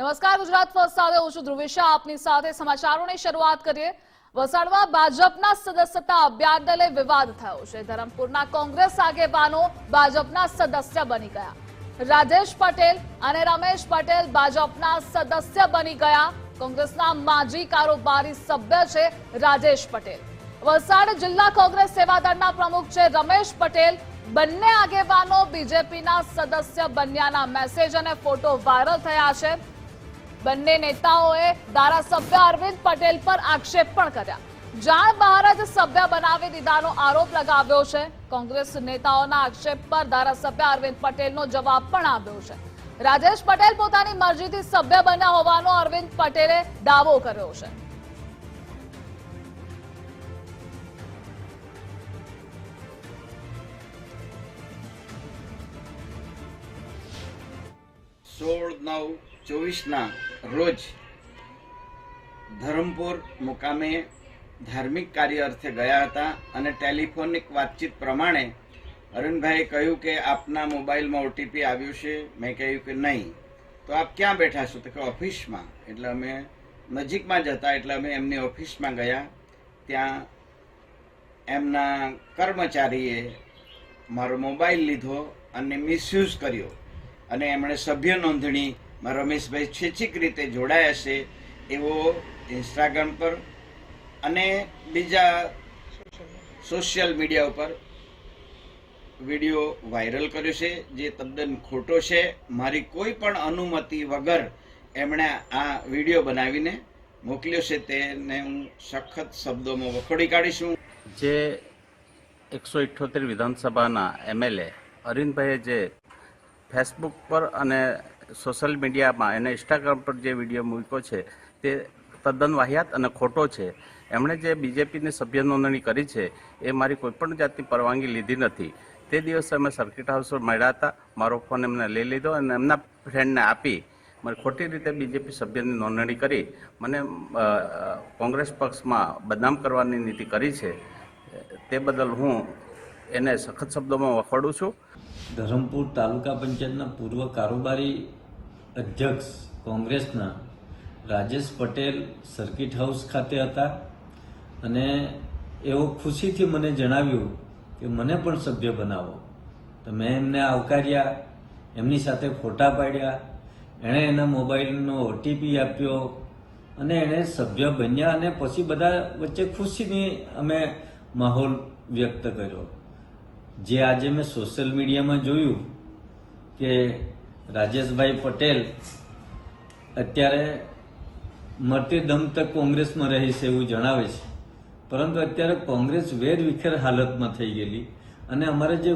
નમસ્કાર, ગુજરાત ફર્સ્ટ સાથે હું છું ધ્રુવિશા. આપની સાથે સમાચારોની શરૂઆત કરીએ. વલસાડમાં ભાજપના સદસ્યતા અભિયાન દલે વિવાદ થયો છે. ધરમપુરના કોંગ્રેસ આગેવાનો ભાજપના સદસ્ય બની ગયા. રાજેશ પટેલ અને રમેશ પટેલ ભાજપના સદસ્ય બની ગયા. કોંગ્રેસના માજી કારોબારી સભ્ય છે રાજેશ પટેલ. વલસાડ જિલ્લા કોંગ્રેસ સેવાદળના પ્રમુખ છે રમેશ પટેલ. બંને આગેવાનો બીજેપીના સદસ્ય બન્યાના મેસેજ અને ફોટો વાયરલ થયા છે. બંને નેતાઓએ ધારાસભ્ય અરવિંદ પટેલ પર આક્ષેપ પણ કર્યા. જાણ બહાર જ સભ્ય બનાવી દીધાનો આરોપ લગાવ્યો છે. કોંગ્રેસ નેતાઓના આક્ષેપ પર ધારાસભ્ય અરવિંદ પટેલનો જવાબ પણ આવ્યો છે. રાજેશ પટેલ પોતાની મરજીથી સભ્ય બન્યા હોવાનો અરવિંદ પટેલે દાવો કર્યો છે. સોળ નવ ચોવીસના રોજ ધરમપુર મુકામે ધાર્મિક કાર્ય અર્થે ગયા હતા અને ટેલિફોનિક વાતચીત પ્રમાણે અરુણભાઈએ કહ્યું કે આપના મોબાઈલમાં ઓટીપી આવ્યું છે. મેં કહ્યું કે નહીં. તો આપ ક્યાં બેઠા છો? તો કે ઓફિસમાં. એટલે અમે નજીકમાં જ હતા. એટલે અમે એમની ઓફિસમાં ગયા. ત્યાં એમના કર્મચારીએ મારો મોબાઈલ લીધો અને મિસયુઝ કર્યો. અને એમણે સભ્ય નોંધણી રમેશભાઈ સ્વૈચ્છિક રીતે જોડાયા છે એવો ઇન્સ્ટાગ્રામ પર અને બીજા સોશિયલ મીડિયા ઉપર વીડિયો વાયરલ કર્યો છે, જે તદ્દન ખોટો છે. મારી કોઈ પણ અનુમતિ વગર એમણે આ વીડિયો બનાવીને મોકલ્યો છે તેને હું સખત શબ્દોમાં વખોડી કાઢીશું. જે એકસો ઇઠ્ઠોતેર વિધાનસભાના એમએલએ અરવિંદભાઈએ જે ફેસબુક પર અને સોશિયલ મીડિયામાં અને ઇન્સ્ટાગ્રામ પર જે વીડિયો મૂક્યો છે, તે તદ્દન વાહિયાત અને ખોટો છે. એમણે જે બીજેપીની સભ્ય નોંધણી કરી છે, એ મારી કોઈપણ જાતની પરવાનગી લીધી નથી. તે દિવસે અમે સર્કિટ હાઉસ મળ્યા હતા. મારો ફોન એમને લઈ લીધો અને એમના ફ્રેન્ડને આપી મને ખોટી રીતે બીજેપી સભ્યની નોંધણી કરી. મને કોંગ્રેસ પક્ષમાં બદનામ કરવાની નીતિ કરી છે. તે બદલ હું એને સખત શબ્દોમાં વખોડું છું. ધરમપુર તાલુકા પંચાયતના પૂર્વ કારોબારી અધ્યક્ષ કોંગ્રેસના રાજેશ પટેલ સર્કિટ હાઉસ ખાતે હતા અને એઓ ખુશીથી મને જણાવ્યું કે મને પણ સભ્ય બનાવો. તો મેં એમને આવકાર્યા, એમની સાથે ફોટા પાડ્યા, એણે એના મોબાઈલનો ઓટીપી આપ્યો અને એણે સભ્ય બન્યા અને પછી બધા વચ્ચે ખુશીની અમે માહોલ વ્યક્ત કર્યો. જે આજે મેં સોશિયલ મીડિયામાં જોયું કે રાજેશભાઈ પટેલ અત્યારે મરતી દમ તક કોંગ્રેસમાં રહી છે એવું જણાવે છે. પરંતુ અત્યારે કોંગ્રેસ વેર વિખેર હાલતમાં થઈ ગયેલી અને અમારે જે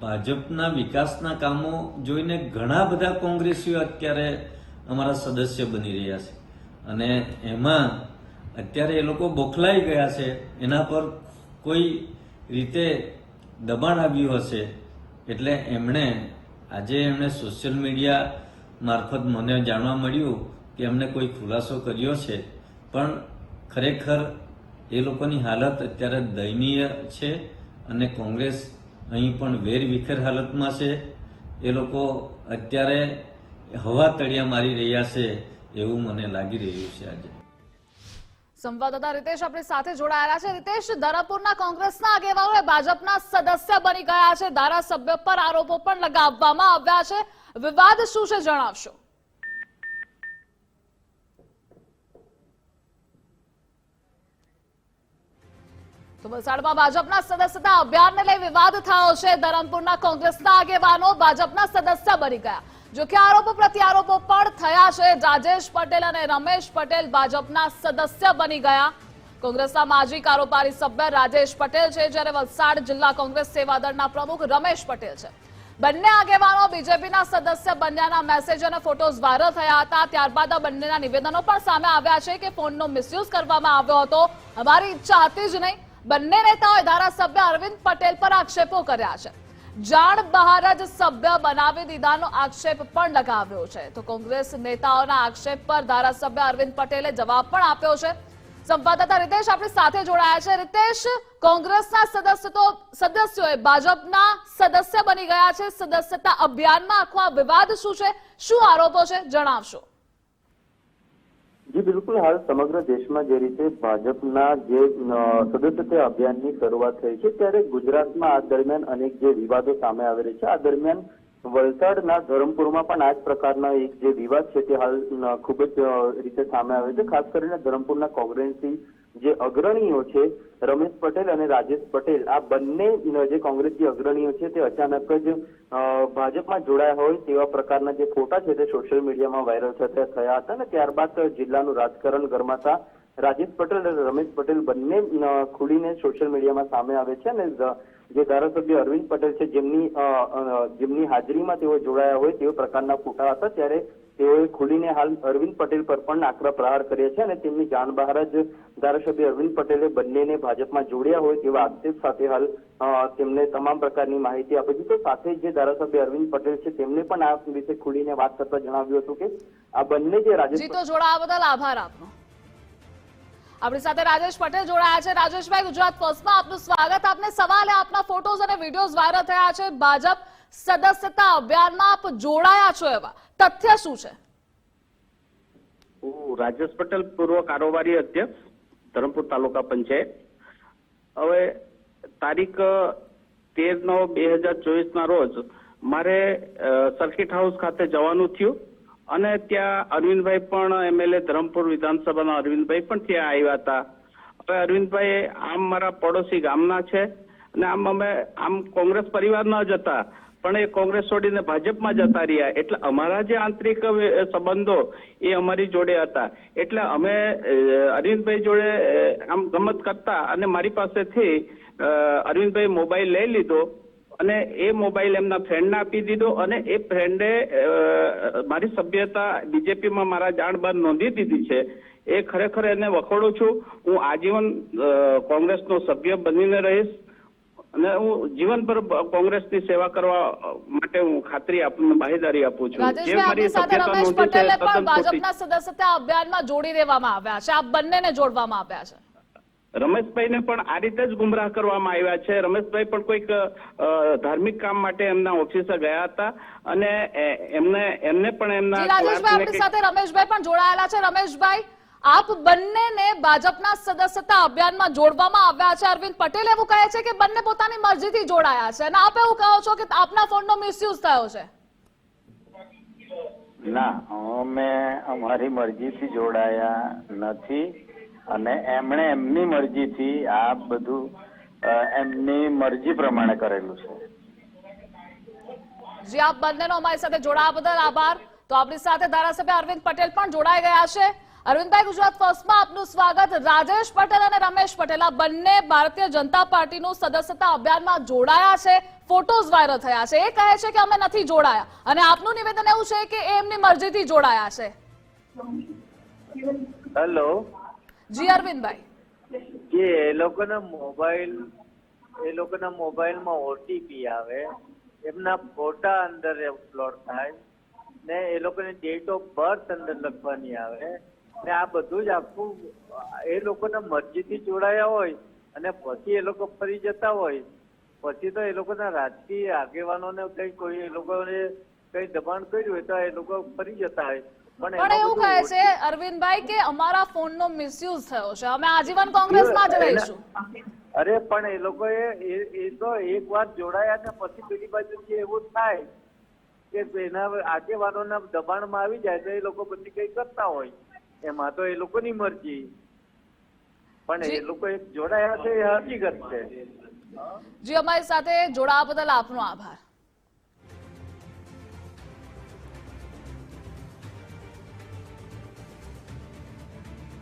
ભાજપના વિકાસના કામો જોઈને ઘણા બધા કોંગ્રેસીઓ અત્યારે અમારા સદસ્ય બની રહ્યા છે. અને એમાં અત્યારે એ લોકો બોખલાઈ ગયા છે, એના પર કોઈ રીતે દબાણ આવ્યું હશે, એટલે એમણે આજે એમણે સોશિયલ મીડિયા મારફત મને જાણવા મળ્યું કે એમણે કોઈ ખુલાસો કર્યો છે. પણ ખરેખર એ લોકોની હાલત અત્યારે દયનીય છે અને કોંગ્રેસ અહીં પણ વેર વિખેર હાલતમાં છે. એ લોકો અત્યારે હવા તળિયા મારી રહ્યા છે એવું મને લાગી રહ્યું છે આજે. સંવાદદાતા રીતેશ આપણે સાથે જોડાયેલા છે. રીતેશ, ધરમપુરના કોંગ્રેસના આગેવાનોએ ભાજપના સદસ્ય બની ગયા છે. ધારાસભ્ય તો વલસાડમાં ભાજપના સદસ્યતા અભિયાનને લઈ વિવાદ થયો છે. ધરમપુરના કોંગ્રેસના આગેવાનો ભાજપના સદસ્ય બની ગયા. જો કે આરોપો પ્રત્યારોપો પણ થયા છે. રાજેશ પટેલ અને રમેશ પટેલ ભાજપના સદસ્ય બની ગયા. કોંગ્રેસના માજી કારોબારી સભ્ય રાજેશ પટેલ છે, જ્યારે વલસાડ જિલ્લા કોંગ્રેસ સેવાદળના પ્રમુખ રમેશ પટેલ છે. બંને આગેવાનો બીજેપીના સદસ્ય બન્યાના મેસેજ અને ફોટોઝ વાયરલ થયા હતા. ત્યારબાદ આ બંનેના નિવેદનો પણ સામે આવ્યા છે કે ફોનનો મિસયુઝ કરવામાં આવ્યો હતો. અમારી ઈચ્છા હતી જ નહીં. બંને નેતાઓએ ધારાસભ્ય અરવિંદ પટેલ પર આક્ષેપો કર્યા છે. જાણ બહાર જ સભ્ય બનાવી દીધાનો આક્ષેપ પણ લગાવ્યો છે. તો કોંગ્રેસ નેતાઓના આક્ષેપ પર ધારાસભ્ય અરવિંદ પટેલે જવાબ પણ આપ્યો છે. સંવાદદાતા રીતેશ આપણી સાથે જોડાયા છે. રીતેશ, કોંગ્રેસના સદસ્ય તો સદસ્યોએ ભાજપના સદસ્ય બની ગયા છે. સદસ્યતા અભિયાનમાં આખો વિવાદ શું છે? શું આરોપો છે? જણાવશો. જી બિલકુલ હાલ સમગ્ર દેશમાં જે રીતે ભાજપના જે સદસ્યતા અભિયાનની શરૂઆત થઈ છે, ત્યારે ગુજરાતમાં આ દરમિયાન અનેક જે વિવાદો સામે આવેલા છે. આ દરમિયાન વલસાડના ધરમપુરમાં પણ આ જ પ્રકારના એક જે વિવાદ છે તે હાલ ખૂબ જ રીતે સામે આવે છે. ખાસ કરીને ધરમપુરના કોંગ્રેસી જે અગ્રણીઓ છે, રમેશ પટેલ અને રાજેશ પટેલ, આ બંને જે કોંગ્રેસી અગ્રણીઓ છે, તે અચાનક જ ભાજપમાં જોડાયા હોય તેવા પ્રકારના જે ફોટા છે તે સોશિયલ મીડિયામાં વાયરલ થતા થયા હતા અને ત્યારબાદ જિલ્લાનું રાજકારણ ગરમાતા રાજેશ પટેલ અને રમેશ પટેલ બંને ખુલીને સોશિયલ મીડિયામાં સામે આવે છે અને જે ધારાસભ્ય અરવિંદ પટેલ છે જેમની જેમની હાજરીમાં તેઓ જોડાયા હોય તેવા પ્રકારના ફોટા હતા, ત્યારે તેઓએ ખુલીને હાલ અરવિંદ પટેલ પર પણ આકરા પ્રહાર કર્યા છે અને તેમની જાણ બહાર જ ધારાસભ્ય અરવિંદ પટેલે બંનેને ભાજપમાં જોડ્યા હોય તેવા આક્ષેપ સાથે હાલ તેમને તમામ પ્રકારની માહિતી આપી છે તો સાથે જે ધારાસભ્ય અરવિંદ પટેલ છે, તેમને પણ આ વિશે ખુલીને વાત કરતા જણાવ્યું હતું કે આ બંને જે રાજ્ય જોડાવા બદલ આભાર આપનો. આપણી સાથે રાજેશ પટેલ જોડાયા છે. રાજેશભાઈ, ગુજરાત ફર્સ્ટમાં આપનું સ્વાગત. આપને સવાલે આપના ફોટોઝ અને વિડીયોઝ વાયરલ થયા છે. ભાજપ સદસ્યતા અભિયાનમાં આપ જોડાયા છો એવા. તથ્ય શું છે? હું રાજેશ પટેલ, પૂર્વ કારોબારી અધ્યક્ષ, ધરમપુર તાલુકા પંચાયત. હવે તારીખ તેર નવ બે હજાર ચોવીસ ના રોજ મારે સર્કિટ હાઉસ ખાતે જવાનું થયું. અને ત્યાં અરવિંદભાઈ પણ એમએલએ ધરમપુર વિધાનસભાના અરવિંદભાઈ પણ ત્યાં આવ્યા હતા. હવે અરવિંદભાઈ, આમ મારા પડોશી ગામના છે અને આમ અમે, આમ કોંગ્રેસ પરિવારના જ હતા પણ એ કોંગ્રેસ છોડીને ભાજપમાં જતા રહ્યા. એટલે અમારા જે આંતરિક સંબંધો એ અમારી જોડે હતા. એટલે અમે અરવિંદભાઈ જોડે આમ ગમત કરતા અને મારી પાસેથી અરવિંદભાઈ મોબાઈલ લઈ લીધો અને એ મોબાઈલ એમના ફ્રેન્ડને આપી દીધો અને એ ફ્રેન્ડે મારી સભ્યતા બીજેપીમાં મારા જાણ બાદ નોંધી દીધી છે. એ ખરેખર એને વખોડું છું. હું આજીવન કોંગ્રેસનો સભ્ય બનીને રહીશ અને હું જીવનભર કોંગ્રેસની સેવા કરવા માટે હું ખાતરી આપું બાહેદારી આપું છું. જે મારી સભ્યતા નોંધી છે ભાજપના સદસ્યતા અભિયાનમાં જોડી દેવામાં આવ્યા છે. આ બંનેને જોડવામાં આવ્યા છે. રમેશભાઈને પણ આ રીતે જ ગુમરાહ કરવામાં આવ્યા છે. રમેશભાઈ પણ કોઈક ધાર્મિક કામ માટે એમના ઓફિસે ગયા હતા અને એમને એમને પણ એમના રાજેશભાઈ આપણી સાથે રમેશભાઈ પણ જોડાયેલા છે. રમેશભાઈ આપ બંનેને ભાજપના સદસ્યતા અભિયાનમાં જોડવામાં આવ્યા છે. અરવિંદ પટેલ એવું કહે છે કે બંને પોતાની મરજીથી જોડાયા છે. અને આપ એવું કહો છો કે આપના ફોનનો મિસયુઝ થયો છે? ના અમે અમારી મરજીથી જોડાયા નથી. અને એમણે એમની મરજીથી આ બધું એમની મરજી પ્રમાણે કરેલું છે. જી આપ બંનેનો અમારી સાથે જોડાવા બદલ આભાર. તો આપણી સાથે ધારાસભ્ય અરવિંદ પટેલ પણ જોડાઈ ગયા છે. અરવિંદભાઈ ગુજરાત ફર્સ્ટમાં આપનું સ્વાગત. રાજેશ પટેલ અને રમેશ પટેલ આ બંને ભારતીય જનતા પાર્ટીનું સદસ્યતા અભિયાનમાં જોડાયા છે. ફોટોઝ વાયરલ થયા છે. એ કહે છે કે અમે નથી જોડાયા. અને આપનું નિવેદન એવું છે કે એ એમની મરજીથી જોડાયા છે. હેલો જી, અરવિંદભાઈ. જે એ લોકોના મોબાઈલ, એ લોકોના મોબાઈલમાં ઓટીપી આવે, એમના ફોટા અંદર અપલોડ થાય, ને એ લોકોની ડેટ ઓફ બર્થ અંદર લખવાની આવે, ને આ બધું જ આખું, એ લોકોના મરજીથી જોડાયા હોય, અને પછી એ લોકો ફરી જતા હોય, પછી તો એ લોકોના રાજકીય આગેવાનોને કઈ કોઈ એ લોકોને કઈ દબાણ કર્યું હોય તો એ લોકો ફરી જતા હોય. પણ એવું કહે છે અરવિંદભાઈ કે અમારા ફોનનો મિસયુઝ થયો છે. અમે આજીવન કોંગ્રેસમાં જ રહીશું. અરે પણ એ લોકો એ એ તો એક વાર જોડાયા ને પછી પેલી બાજુ એવું થાય કે એના આગેવાનોના દબાણમાં આવી જાય તો એ લોકો પછી કઈ કરતા હોય. એમાં તો એ લોકોની મરજી. પણ એ લોકો એક જોડાયા છે એ હકીકત છે. જી અમારી સાથે જોડાવા બદલ આપનો આભાર.